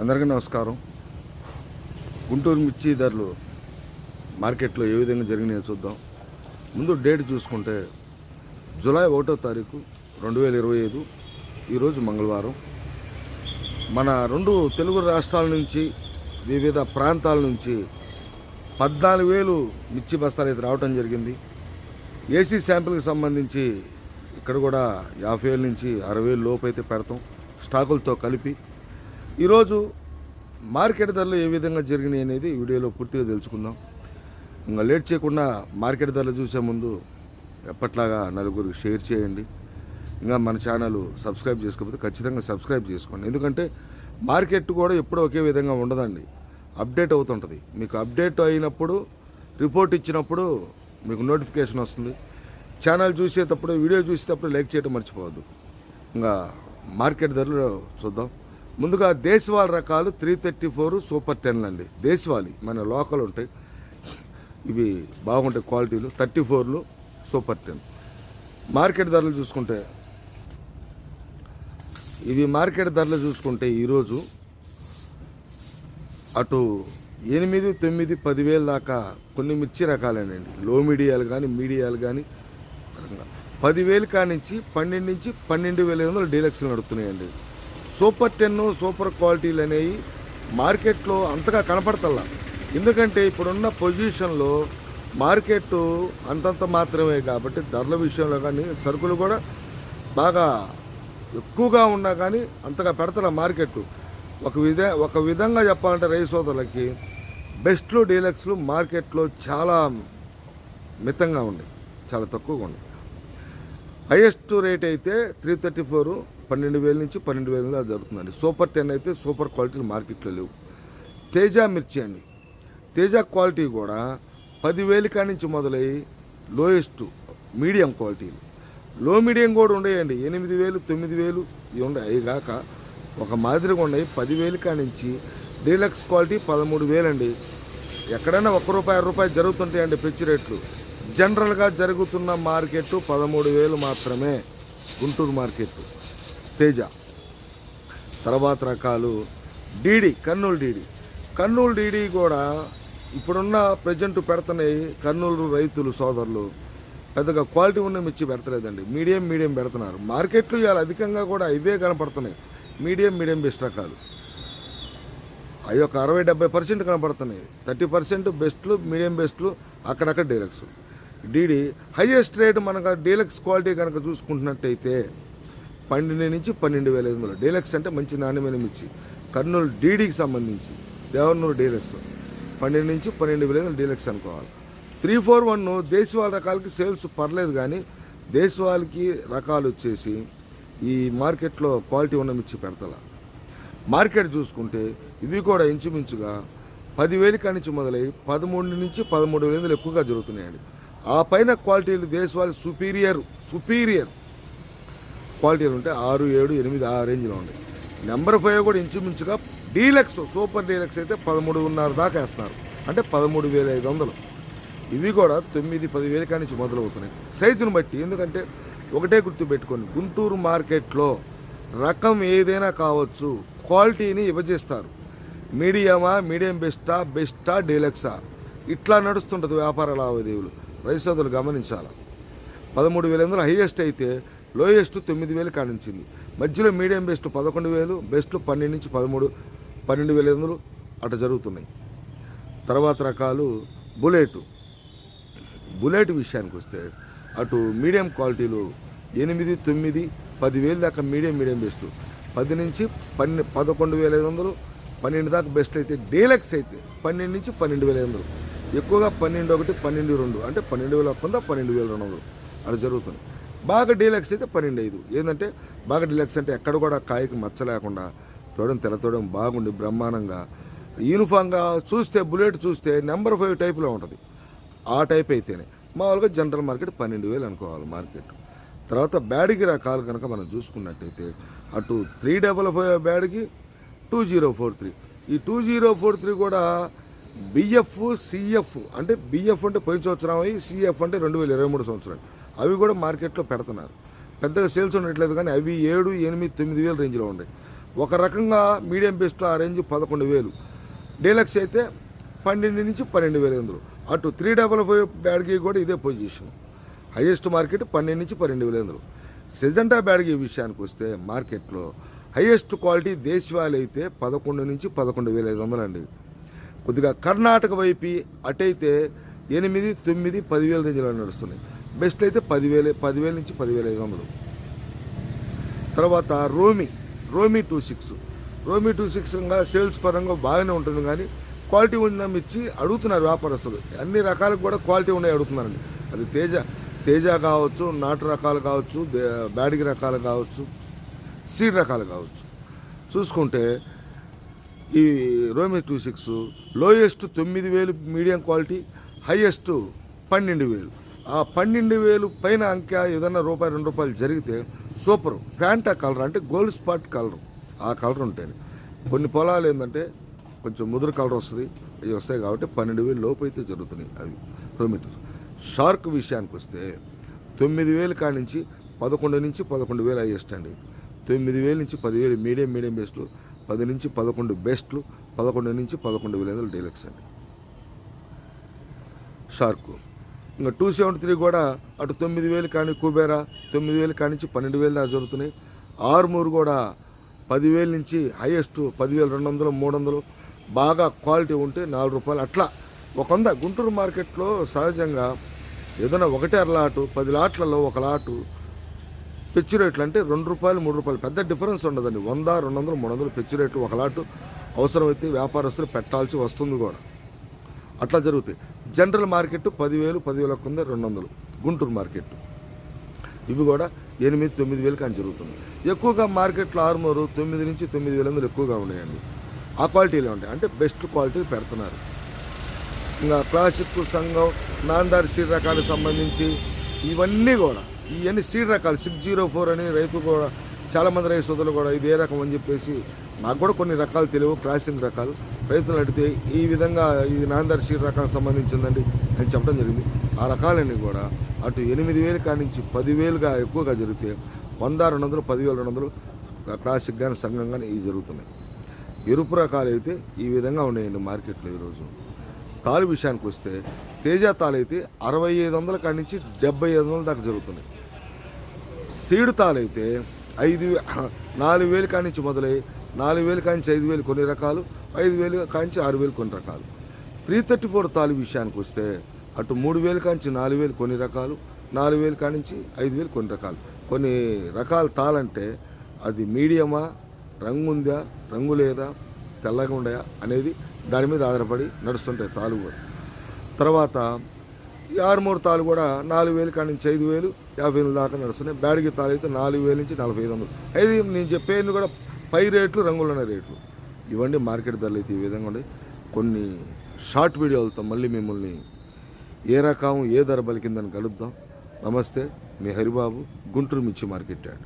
అందరికీ నమస్కారం. గుంటూరు మిర్చి ధరలు మార్కెట్లో ఏ విధంగా జరిగినాయో చూద్దాం. ముందు డేట్ చూసుకుంటే జూలై ఒకటో తారీఖు రెండు వేల ఇరవై ఐదు ఈరోజు మంగళవారం. మన రెండు తెలుగు రాష్ట్రాల నుంచి వివిధ ప్రాంతాల నుంచి పద్నాలుగు వేలు మిర్చి బస్తాలు అయితే రావటం జరిగింది. ఏసీ శాంపిల్కి సంబంధించి ఇక్కడ కూడా యాభై వేల నుంచి అరవై వేలు లోపు అయితే పెడతాం. స్టాకులతో కలిపి ఈరోజు మార్కెట్ ధరలు ఏ విధంగా జరిగినాయి అనేది వీడియోలో పూర్తిగా తెలుసుకుందాం. ఇంకా లేట్ చేయకుండా మార్కెట్ ధరలు చూసే ముందు ఎప్పట్లాగా నలుగురికి షేర్ చేయండి. ఇంకా మన ఛానల్ సబ్స్క్రైబ్ చేసుకోకపోతే ఖచ్చితంగా సబ్స్క్రైబ్ చేసుకోండి. ఎందుకంటే మార్కెట్ కూడా ఎప్పుడూ ఒకే విధంగా ఉండదండి. అప్డేట్ అవుతుంటుంది. మీకు అప్డేట్ అయినప్పుడు రిపోర్ట్ ఇచ్చినప్పుడు మీకు నోటిఫికేషన్ వస్తుంది. ఛానల్ చూసేటప్పుడు వీడియో చూసేటప్పుడు లైక్ చేయడం మర్చిపోవద్దు. ఇంకా మార్కెట్ ధరలు చూద్దాం. ముందుగా దేశవాళ రకాలు త్రీ థర్టీ ఫోర్ సూపర్ టెన్లు అండి. దేశవాళి మన లోకల్ ఉంటాయి. ఇవి బాగుంటాయి క్వాలిటీలు. థర్టీ ఫోర్లు సూపర్ టెన్ మార్కెట్ ధరలు చూసుకుంటే ఇవి మార్కెట్ ధరలు చూసుకుంటే ఈరోజు అటు ఎనిమిది తొమ్మిది పదివేల దాకా కొన్ని మిర్చి రకాలేనండి. లో మీడియాలు కానీ మీడియాలు కానీ పదివేలు కానించి పన్నెండు నుంచి పన్నెండు వేల ఐదు వందలు డీలక్స్లు నడుపుతున్నాయండి. సూపర్ టెన్ సూపర్ క్వాలిటీలు అనేవి మార్కెట్లో అంతగా కనపడతల్లా. ఎందుకంటే ఇప్పుడున్న పొజిషన్లో మార్కెట్ అంతంత మాత్రమే కాబట్టి ధరల విషయంలో కానీ సరుకులు కూడా బాగా ఎక్కువగా ఉన్నా కానీ అంతగా పెడతల మార్కెట్ ఒక విధ ఒక విధంగా చెప్పాలంటే రైస్ సోదరులకి బెస్ట్లు డీలక్స్లు మార్కెట్లో చాలా మితంగా ఉన్నాయి. చాలా తక్కువగా ఉన్నాయి. హైయెస్ట్ రేట్ అయితే త్రీ థర్టీ ఫోర్ పన్నెండు వేల నుంచి పన్నెండు వేల దాకా జరుగుతుందండి. సూపర్ టెన్ అయితే సూపర్ క్వాలిటీలు మార్కెట్లో లేవు. తేజ మిర్చి అండి. తేజ క్వాలిటీ కూడా పదివేల కాడి నుంచి మొదలై లోయెస్ట్ మీడియం క్వాలిటీలు లో మీడియం కూడా ఉండేయండి. ఎనిమిది వేలు తొమ్మిది వేలు ఇవి ఉన్నాయి అవి కాక ఒక మాదిరిగా ఉన్నాయి పదివేలు కాడి నుంచి డీలక్స్ క్వాలిటీ పదమూడు వేలండి ఎక్కడైనా ఒక్క రూపాయి అర రూపాయి జరుగుతుంటాయండి పిచ్చి రేట్లు. జనరల్గా జరుగుతున్న మార్కెట్ పదమూడు వేలు మాత్రమే గుంటూరు మార్కెట్ తేజ. తర్వాత రకాలు. DD Kurnool DD. Kurnool DD కూడా ఇప్పుడున్న ప్రజెంట్ పెడుతున్నాయి కర్నూలు రైతులు సోదరులు పెద్దగా క్వాలిటీ ఉన్న మిర్చి పెడతలేదండి. మీడియం మీడియం పెడుతున్నారు. మార్కెట్లు ఇవాళ అధికంగా కూడా ఇవే కనపడుతున్నాయి. మీడియం మీడియం బెస్ట్ రకాలు. అవి ఒక అరవై డెబ్బై పర్సెంట్ కనపడుతున్నాయి. థర్టీ పర్సెంట్ బెస్ట్లు మీడియం బెస్ట్లు అక్కడక్కడ డీలక్స్. డీడీ హైయెస్ట్ రేట్ మనకు డీలక్స్ క్వాలిటీ కనుక చూసుకుంటున్నట్టయితే పన్నెండు నుంచి పన్నెండు వేల ఐదు వందలు. డీలక్స్ అంటే మంచి నాణ్యమైన మిర్చి. కర్నూలు డీడీకి సంబంధించి దేవనూరు డీలక్స్. పన్నెండు నుంచి పన్నెండు వేల ఐదు వందలు డీలక్స్ అనుకోవాలి. త్రీ ఫోర్ వన్ దేశవాళ రకాలకి సేల్స్ పర్లేదు కానీ దేశవాళకి రకాలు వచ్చేసి ఈ మార్కెట్లో క్వాలిటీ ఉన్న మిర్చి పెడతల. మార్కెట్ చూసుకుంటే ఇవి కూడా ఇంచుమించుగా పదివేలు కానించి మొదలై పదమూడు నుంచి పదమూడు వేలు ఎక్కువగా జరుగుతున్నాయండి. ఆ పైన క్వాలిటీలు దేశవాళి సుపీరియర్ సుపీరియర్. క్వాలిటీలు ఉంటాయి ఆరు ఏడు ఎనిమిది ఆ రేంజ్లో ఉంటాయి నెంబర్ ఫైవ్ కూడా ఇంచుమించుగా డీలక్స్ సూపర్ డీలక్స్ అయితే పదమూడున్నర దాకా వేస్తున్నారు. అంటే పదమూడు వేల ఐదు వందలు ఇవి కూడా తొమ్మిది పదివేల కాడి నుంచి మొదలవుతున్నాయి. సైజును బట్టి ఎందుకంటే ఒకటే గుర్తు పెట్టుకోండి గుంటూరు మార్కెట్లో రకం ఏదైనా కావచ్చు క్వాలిటీని విభజిస్తారు మీడియమా మీడియం బెస్టా బెస్టా డీలక్సా? ఇట్లా నడుస్తుంటుంది వ్యాపార లావాదేవీలు. రైతులు గమనించాలి? పదమూడు వేల వందలు హైయెస్ట్ అయితే లోయెస్ట్ తొమ్మిది వేలు కానించింది. మధ్యలో మీడియం బెస్ట్ పదకొండు వేలు బెస్ట్ పన్నెండు నుంచి పదమూడు పన్నెండు వేల ఐదు వందలు అట్లా జరుగుతున్నాయి. తర్వాత రకాలు బుల్లెట్. బుల్లెట్ విషయానికి వస్తే అటు మీడియం క్వాలిటీలు ఎనిమిది తొమ్మిది పదివేలు దాకా మీడియం మీడియం బెస్ట్. పది నుంచి పన్నె పదకొండు వేల ఐదు వందలు పన్నెండు దాకా బెస్ట్ అయితే డీలక్స్ అయితే పన్నెండు నుంచి పన్నెండు వేల ఐదు వందలు. ఎక్కువగా పన్నెండు ఒకటి పన్నెండు రెండు అంటే పన్నెండు వేల ఒక్క వంద పన్నెండు వేల రెండు వందలు అలా జరుగుతుంది బాగా డీలక్స్ అయితే పన్నెండు ఐదు ఏంటంటే బాగా డీలక్స్ అంటే ఎక్కడ కూడా కాయకి మచ్చ లేకుండా తోడం తెల్లతోడం బాగుండి బ్రహ్మాండంగా. యూనిఫామ్గా చూస్తే బుల్లెట్ చూస్తే నెంబర్ ఫైవ్ టైప్లో ఉంటుంది. ఆ టైప్ అయితేనే. మామూలుగా జనరల్ మార్కెట్ పన్నెండు వేలు అనుకోవాలి మార్కెట్. తర్వాత బ్యాడ్కి రకాలు కనుక మనం చూసుకున్నట్టయితే అటు త్రీ డబల్ ఫైవ్ బ్యాడ్కి టూ జీరో ఫోర్ త్రీ. ఈ టూ జీరో ఫోర్ త్రీ కూడా బిఎఫ్ సిఎఫ్ అంటే బిఎఫ్ అంటే పోయిన సంవత్సరం అవి సిఎఫ్ అంటే రెండు వేల ఇరవై మూడు సంవత్సరాలు అవి కూడా మార్కెట్లో పెడుతున్నారు. పెద్దగా సేల్స్ ఉండట్లేదు కానీ అవి ఏడు ఎనిమిది తొమ్మిది వేల రేంజ్లో ఉన్నాయి. ఒక రకంగా మీడియం బెస్ట్లో ఆ రేంజ్ పదకొండు వేలు. డీలక్స్ అయితే పన్నెండు నుంచి పన్నెండు వేల ఎనిమిది అటు త్రీ డబల్ ఫైవ్ బ్యాడ్గీ కూడా ఇదే పొజిషన్. హైయెస్ట్ మార్కెట్ పన్నెండు నుంచి పన్నెండు వేల ఎనిమిది సెజెంటా బ్యాడ్గీ విషయానికి వస్తే మార్కెట్లో హైయెస్ట్ క్వాలిటీ దేశవాళీ అయితే పదకొండు నుంచి పదకొండు వేల ఐదు వందలు అండి. కొద్దిగా కర్ణాటక వైపు అటైతే ఎనిమిది తొమ్మిది పదివేల రేంజ్లో నడుస్తున్నాయి. బెస్ట్ అయితే పదివేలు పదివేల నుంచి పదివేల ఐదు వందలు. తర్వాత Romi Romi two six. Romi two six sales పరంగా బాగానే ఉంటుంది కానీ క్వాలిటీ ఉన్న ఇచ్చి అడుగుతున్నారు వ్యాపారస్తులు. అన్ని రకాలకు కూడా క్వాలిటీ ఉన్నాయి అడుగుతున్నారండి. అది తేజ తేజ కావచ్చు నాటు రకాలు కావచ్చు బ్యాడిగి రకాలు కావచ్చు సీడ్ రకాలు కావచ్చు. చూసుకుంటే ఈ రోమి టూ సిక్స్ లోయెస్ట్ తొమ్మిది వేలు మీడియం క్వాలిటీ హైయెస్ట్ పన్నెండు వేలు. ఆ పన్నెండు వేలు పైన అంకె ఏదైనా రూపాయి రెండు రూపాయలు జరిగితే సూపర్. ఫ్యాంటా కలర్ అంటే గోల్డ్ స్పాట్ కలర్. ఆ కలర్ ఉంటాయి కొన్ని పొలాలు ఏంటంటే కొంచెం ముదురు కలర్ వస్తుంది అవి వస్తాయి కాబట్టి పన్నెండు వేలు లోపు అయితే జరుగుతున్నాయి అవి. కిలోమీటర్ షార్క్ విషయానికి వస్తే తొమ్మిది వేలు కాడి నుంచి పదకొండు నుంచి పదకొండు వేలు హైయెస్ట్ అండి. తొమ్మిది వేల నుంచి పదివేలు మీడియం మీడియం బెస్ట్లు పది నుంచి పదకొండు బెస్ట్లు పదకొండు నుంచి పదకొండు వేల ఐదు డీలక్స్ అండి. షార్కు ఇంకా టూ సెవెంటీ త్రీ కూడా అటు తొమ్మిది వేలు కానీ కుబేరా తొమ్మిది వేలు కానించి పన్నెండు వేలు దాకా జరుగుతున్నాయి. ఆరుమూరు కూడా పదివేల నుంచి హైయెస్ట్ పదివేలు రెండు వందలు మూడు వందలు. బాగా క్వాలిటీ ఉంటే నాలుగు రూపాయలు. అట్లా ఒక వంద. గుంటూరు మార్కెట్లో సహజంగా ఏదైనా ఒకటే లాటు పది లాట్లలో ఒక లాటు పెచ్చు రేట్లు అంటే రెండు రూపాయలు మూడు రూపాయలు. పెద్ద డిఫరెన్స్ ఉండదండి. వంద రెండు వందలు మూడు వందలు పెచ్చు రేటు ఒక లాటు. అవసరమైతే వ్యాపారస్తులు పెట్టాల్సి వస్తుంది కూడా. అట్లా జరుగుతాయి. జనరల్ మార్కెట్ పదివేలు పదివేల కింద రెండు వందలు గుంటూరు మార్కెట్ ఇవి కూడా ఎనిమిది తొమ్మిది వేలు కానీ జరుగుతుంది. ఎక్కువగా మార్కెట్లో ఆరుమూరు తొమ్మిది నుంచి తొమ్మిది వేల వందలు ఎక్కువగా ఉన్నాయండి. ఆ క్వాలిటీలో ఉంటాయి. అంటే బెస్ట్ క్వాలిటీ పెడుతున్నారు. ఇంకా క్లాసిక్ సంఘం నాందారి సీడ్ రకాలకు సంబంధించి ఇవన్నీ కూడా ఇవన్నీ సీడ్ రకాలు సిక్స్ జీరో ఫోర్ అని రైతు కూడా చాలామంది రైతు సోదరులు కూడా ఇది ఏ రకం అని చెప్పేసి నాకు కూడా కొన్ని రకాలు తెలియవు క్లాసిక్ రకాలు. రైతులు అడిగితే ఈ విధంగా ఇది నాందర్ సీడ్ రకాలకు సంబంధించిందండి అని చెప్పడం జరిగింది. ఆ రకాలన్నీ కూడా అటు ఎనిమిది వేలు కానించి నుంచి పదివేలుగా ఎక్కువగా జరిగితే వంద రెండు వందలు పదివేలు రెండు వందలు క్లాసిక్ కానీ సంఘం కానీ ఇవి జరుగుతున్నాయి. ఎరుపు రకాలు అయితే ఈ విధంగా ఉన్నాయండి మార్కెట్లో ఈరోజు. తాలు విషయానికి వస్తే తేజ తాలైతే అరవై ఐదు వందల కాడి నుంచి డెబ్బై ఐదు వందల దాకా జరుగుతున్నాయి. సీడు తాలైతే ఐదు నాలుగు వేలు కాడి నుంచి మొదలై నాలుగు వేలు కాడి నుంచి ఐదు వేలు కొన్ని రకాలు ఐదు వేలు కాంచి నుంచి ఆరు వేలు కొన్ని రకాలు. త్రీ థర్టీ ఫోర్ తాలు విషయానికి వస్తే అటు మూడు వేలు కాంచి నుంచి నాలుగు వేలు కొన్ని రకాలు నాలుగు వేలు కాడి నుంచి ఐదు వేలు కొన్ని రకాలు. కొన్ని రకాల తాళంటే అది మీడియమా రంగు ఉందా రంగు లేదా తెల్లగా ఉండయా అనేది దాని మీద ఆధారపడి నడుస్తుంటాయి తాలు కూడా. తర్వాత ఆరు మూడు తాలు కూడా నాలుగు వేలు కాడి నుంచి ఐదు వేలు యాభై వేలు దాకా నడుస్తున్నాయి. బ్యాడిగి తాలు అయితే నాలుగు వేల నుంచి నలభై ఐదు వందలు. అయితే నేను చెప్పేది కూడా పై రేట్లు రంగులున్న రేట్లు. ఇవ్వండి మార్కెట్ ధరలు అయితే ఈ విధంగా ఉండే కొన్ని షార్ట్ వీడియోలతో మళ్ళీ మిమ్మల్ని ఏ రకం ఏ ధర పలికిందని కలుద్దాం. నమస్తే మీ హరిబాబు గుంటూరు మిర్చి మార్కెట్ యాడ్.